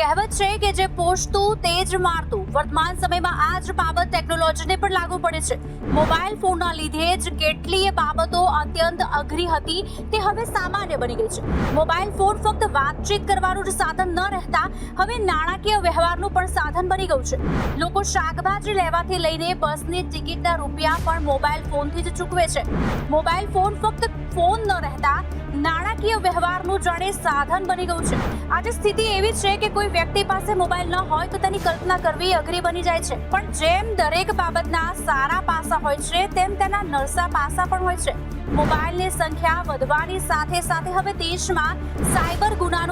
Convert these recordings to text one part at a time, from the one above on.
કહેવત છે કે જે પોષતું તે જ મારતું. વર્તમાન સમયમાં આ જ બાબત ટેકનોલોજીને પણ લાગુ પડે છે. મોબાઈલ ફોનના લીધે જ કેટલીય બાબતો અત્યંત અઘરી હતી. તે હવે સામાન્ય બની ગઈ છે. મોબાઈલ ફોન ફક્ત વાતચીત કરવાનું જ સાધન ન રહેતા, હવે નાણાકીય વ્યવહારનું પણ સાધન બની ગયું છે. લોકો શાકભાજી લેવાથી લઈને બસની ટિકિટના રૂપિયા પણ મોબાઈલ ફોનથી જ ચૂકવે છે. મોબાઈલ ફોન ફક્ત ફોન ન રહેતા, નાણાકીય વ્યવહારનું જાણે સાધન બની ગયું છે. આજે સ્થિતિ એવી છે કે કોઈ વ્યક્તિ પાસે મોબાઈલ ન હોય તો તેની કલ્પના કરવી અઘરી બની જાય છે. પણ જેમ દરેક બાબતના સારા પાસા હોય છે, તેમ તેના નરસા પાસા પણ હોય છે. મોબાઈલની સંખ્યા વધવાની સાથે સાથે હવે દેશમાં સાયબર ગુનાનું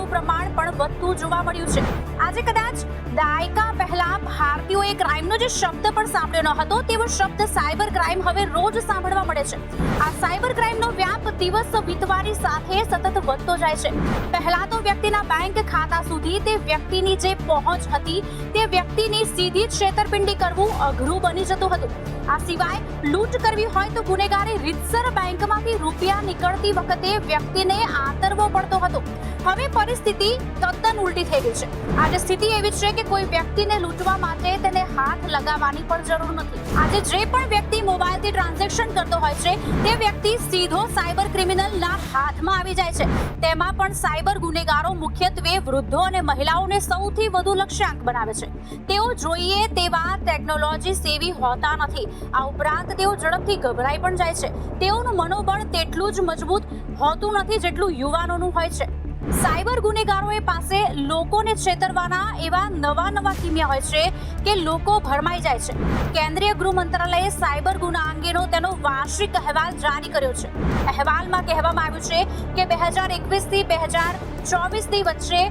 વધતું જોવા મળ્યું છે. આજે કદાચ દાયકા પહેલા ભારતીયોએ ક્રાઇમનો જે શબ્દ પણ સાંભળ્યો ન હતો, તેવો શબ્દ સાયબર ક્રાઇમ હવે રોજ સાંભળવા મળે છે. આ સાયબર ક્રાઇમનો વ્યાપ દિવસ વીતવાની સાથે સતત વધતો જાય છે. પહેલા તો વ્યક્તિના બેંક ખાતા સુધી તે વ્યક્તિની જે પહોંચ હતી, તે વ્યક્તિની સીધી જ છેતરપિંડી કરવું અઘરું બની જતું હતું. આ સિવાય લૂંટ કરવી હોય તો ગુનેગારે રીતસર બેંકમાંથી રૂપિયા નીકળતી વખતે વ્યક્તિને આતરવો પડતો હતો. હવે પરિસ્થિતિ તદ્દન ઉલટી થઈ ગઈ છે. આજે સ્થિતિ એવી છે કે કોઈ વ્યક્તિને લૂંટવા માટે તેને હાથ લગાવવાની પણ જરૂર નથી. આજે જે પણ વ્યક્તિ મોબાઈલથી ટ્રાન્ઝેક્શન કરતો હોય છે, તે વ્યક્તિ સીધો સાયબર ક્રિમિનલના હાથમાં આવી જાય છે. તેમાં પણ સાયબર ગુનેગારો મુખ્યત્વે વૃદ્ધો અને મહિલાઓને સૌથી વધુ લક્ષ્યાંક બનાવે છે. તેઓ જોઈએ તેવા ટેકનોલોજી સેવી હોતા નથી. આ ઉપરાંત તેઓ ઝડપથી ગભરાઈ પણ જાય છે. તેઓનું મનોબળ તેટલું જ મજબૂત હોતું નથી જેટલું યુવાનોનું હોય છે. સાયબર ગુનેગારોએ પાસે લોકોને છેતરવાના એવા નવા નવા કિમિયા હોય છે કે લોકો ભરમાઈ જાય છે. કેન્દ્રીય ગૃહ મંત્રાલયે સાયબર ગુના અંગેનો તેનો વાર્ષિક અહેવાલ જારી કર્યો છે. અહેવાલમાં કહેવામાં આવ્યું છે કે બે હજાર એકવીસથી બે હજાર ચોવીસની વચ્ચે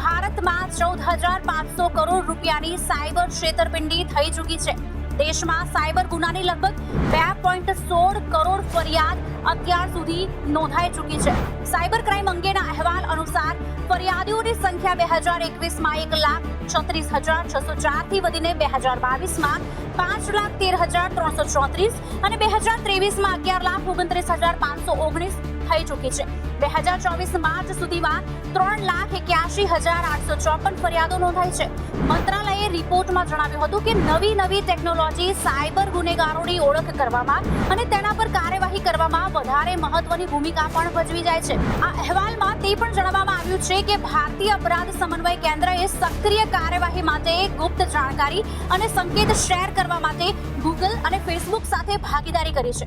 ભારતમાં ચૌદ હજાર પાંચસો કરોડ રૂપિયાની સાયબર છેતરપિંડી થઈ ચૂકી છે. દેશમાં સાયબર ગુનાની લગભગ બે પોઈન્ટ સોળ કરોડ ફરિયાદ અત્યાર સુધી નોંધાઈ ચૂકી છે. સાયબર ક્રાઇમ અંગેના અહેવાલ અનુસાર ફરિયાદીઓની સંખ્યા બે હજાર એકવીસમાં એક લાખ છત્રીસ હજાર છસો ચારથી વધીને બે હજાર બાવીસમાં પાંચ લાખ તેર હજાર ત્રણસો ચોત્રીસ અને બે હજાર ત્રેવીસમાં અગિયાર લાખ ઓગણત્રીસ હજાર પાંચસો ઓગણીસ થઈ ચૂકી છે. બે હજાર ચોવીસ માર્ચ સુધીમાં ત્રણ લાખ એક્યાસી હજાર આઠસો ચોપન ફરિયાદો નોંધાઈ છે. મંત્રાલયે રિપોર્ટમાં જણાવ્યું હતું કે નવી નવી ટેકનોલોજી સાયબર ગુનેગારોની ઓળખ કરવામાં અને તેના પર કાર્યવાહી કરવામાં વધારે મહત્વની ભૂમિકા પણ ભજવી જાય છે. આ અહેવાલમાં તે પણ જણાવવામાં આવ્યું છે કે ભારતીય અપરાધ સમન્વય કેન્દ્રએ સક્રિય કાર્યવાહી માટે ગુપ્ત જાણકારી અને સંકેત શેર કરવા માટે ગૂગલ અને ફેસબુક સાથે ભાગીદારી કરી છે.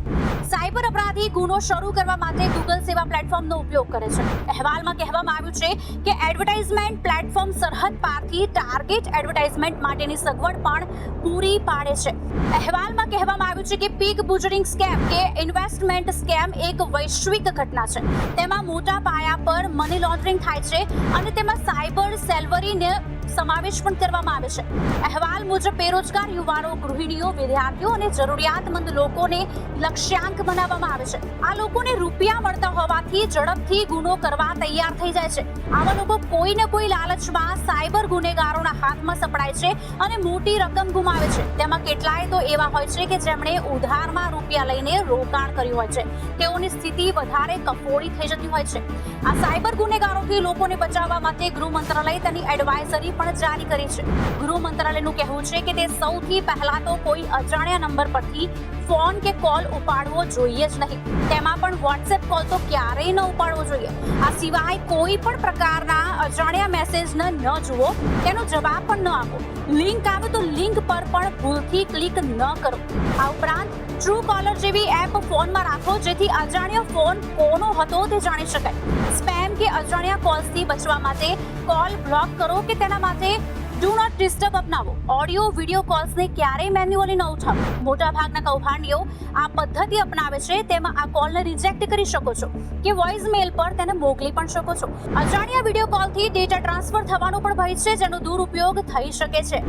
સાયબર અપરાધી ગુનો શરૂ કરવા માટે ગૂગલ સેવા પ્લેટફોર્મનો ઉપયોગ કરે છે. અહેવાલમાં કહેવામાં આવ્યું છે કે એડવર્ટાઇઝમેન્ટ પ્લેટફોર્મ સરહદ પારથી ટાર્ગેટ એડવર્ટાઇઝમેન્ટ માટેની સગવડ પણ પૂરી પાડે છે. અહેવાલમાં કહેવામાં આવ્યું છે કે પીક બુજરિંગ સ્કેમ કે ઇન્વેસ્ટમેન્ટ સ્કેમ એક વૈશ્વિક ઘટના છે. તેમાં મોટા પાયા પર મની લોન્ડરિંગ થાય છે. અને તેમાં સાયબર સેલ્વરીને સમાવેશ પણ કરવામાં આવે છે. અહેવાલ મુજબ, બેરોજગાર યુવાનો, ગૃહિણીઓ, વિદ્યાર્થીઓ અને જરૂરિયાતમંદ લોકોને લક્ષ્યાંક બનાવવામાં આવે છે. આ લોકોને રૂપિયા મળતા હોવાથી ઝડપથી ગુનો કરવા તૈયાર થઈ જાય છે. આવા લોકો કોઈને કોઈ લાલચમાં, સાયબર ગુનેગારોના હાથમાં સપડાય છે અને મોટી રકમ ગુમાવે છે. તેમાં કેટલાય તો એવા હોય છે કે જેમણે ઉધારમાં રૂપિયા લઈને રોકાણ કર્યું હોય છે. તેઓની સ્થિતિ વધારે કફોડી થઈ જતી હોય છે. આ સાયબર ગુનેગારોથી લોકોને બચાવવા માટે ગૃહ મંત્રાલય તેની એડવાઇઝરી પણ જારી કરી છે. ગૃહ મંત્રાલયનું કહેવું છે કે તે સૌથી પહેલા તો કોઈ અજાણ્યા નંબર પરથી ફોન કે કોલ ઉપાડવો જોઈએ જ નહીં. તેમાં પણ વોટ્સએપ કોલ તો ક્યારેય ન ઉપાડવો જોઈએ. આ સિવાય કોઈ પણ પ્રકારના અજાણ્યા મેસેજને ન જુઓ, તેનો જવાબ પણ ન આપો. લિંક આવે તો લિંક પર પણ ભૂલથી ક્લિક ન કરો. આ ઉપરાંત ટ્રુ કોલર જેવી એપ ફોનમાં રાખો જેથી અજાણ્યો ફોન કોનો હતો તે જાણી શકાય. સ્પેમ કે અજાણ્યા કોલ્સથી બચવા માટે કોલ બ્લોક કરો કે તેના માટે ડુ નોટ ડિસ્ટર્બ અપનાવો. ઓડિયો વિડિયો કોલ્સને ક્યારેય મેન્યુઅલી ન ઉઠાવો. મોટાભાગના કૌભાંડીઓ આ પદ્ધતિ અપનાવે છે, તેમાં આ કોલને રિજેક્ટ કરી શકો છો કે વોઇસ મેલ પર તેને મોકલી પણ શકો છો. અજાણ્યા વિડિયો કોલથી ડેટા ટ્રાન્સફર થવાનો પણ ભય છે, જેનો દુરુપયોગ થઈ શકે છે.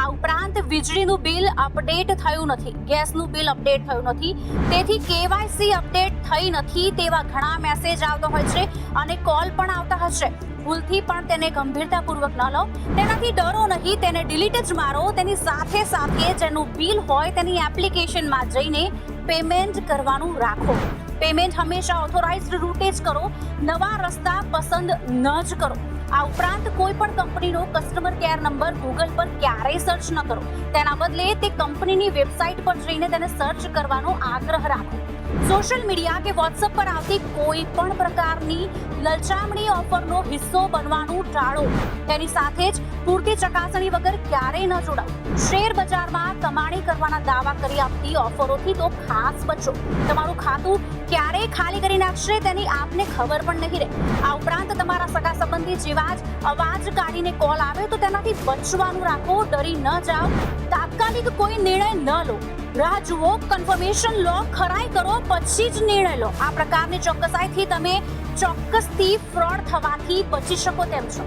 આ ઉપરાંત વીજળીનું બિલ અપડેટ થયું નથી, ગેસનું બિલ અપડેટ થયું નથી, તેથી કેવાયસી અપડેટ થઈ નથી તેવા ઘણા મેસેજ આવતા હોય છે અને કોલ પણ આવતા હશે. ભૂલથી પણ તેને ગંભીરતાપૂર્વક ન લો. તેનાથી ડરો નહીં, તેને ડિલીટ જ મારો. તેની સાથે સાથે જેનું બિલ હોય તેની એપ્લિકેશનમાં જઈને પેમેન્ટ કરવાનું રાખો. પેમેન્ટ હંમેશા ઓથોરાઇઝ્ડ રૂટે જ કરો. નવા રસ્તા પસંદ ન જ કરો. આ ઉપરાંત કોઈ પણ કંપનીનો કસ્ટમર કેર નંબર ગૂગલ પર ક્યારેય સર્ચ ન કરો. તેના બદલે તે કંપનીની વેબસાઇટ પર જઈને તેને સર્ચ કરવાનો આગ્રહ રાખો. સોશિયલ મીડિયા કે વોટ્સઅપ પર આવતી કોઈ પણ પ્રકારની લલચામણી ઓફરનો હિસ્સો બનવાનું ટાળો. તેની સાથે જ પૂરતી ચકાસણી વગર ક્યારેય ન જોડાવ. શેર બજારમાં કમાણી કરવાના દાવા કરી આપતી ઓફરોથી તો ખાસ બચો. તમારું ખાતું ક્યારેય ખાલી કરી નાખશે તેની આપને ખબર પણ નહીં રહે. આ ઉપરાંત તમારા સગા સંબંધી જેવા જ અવાજ કાઢીને કોલ આવે તો તેનાથી બચવાનું રાખો, ડરી ન જાઓ. તાત્કાલિક કોઈ નિર્ણય ન લો. રાહ જુઓ કન્ફર્મેશન લો, ખરાઈ કરો, પછી જ નિર્ણય લો. આ પ્રકારની ચોક્કસાઈથી તમે ચોક્કસથી ફ્રોડ થવાથી બચી શકો તેમ છો.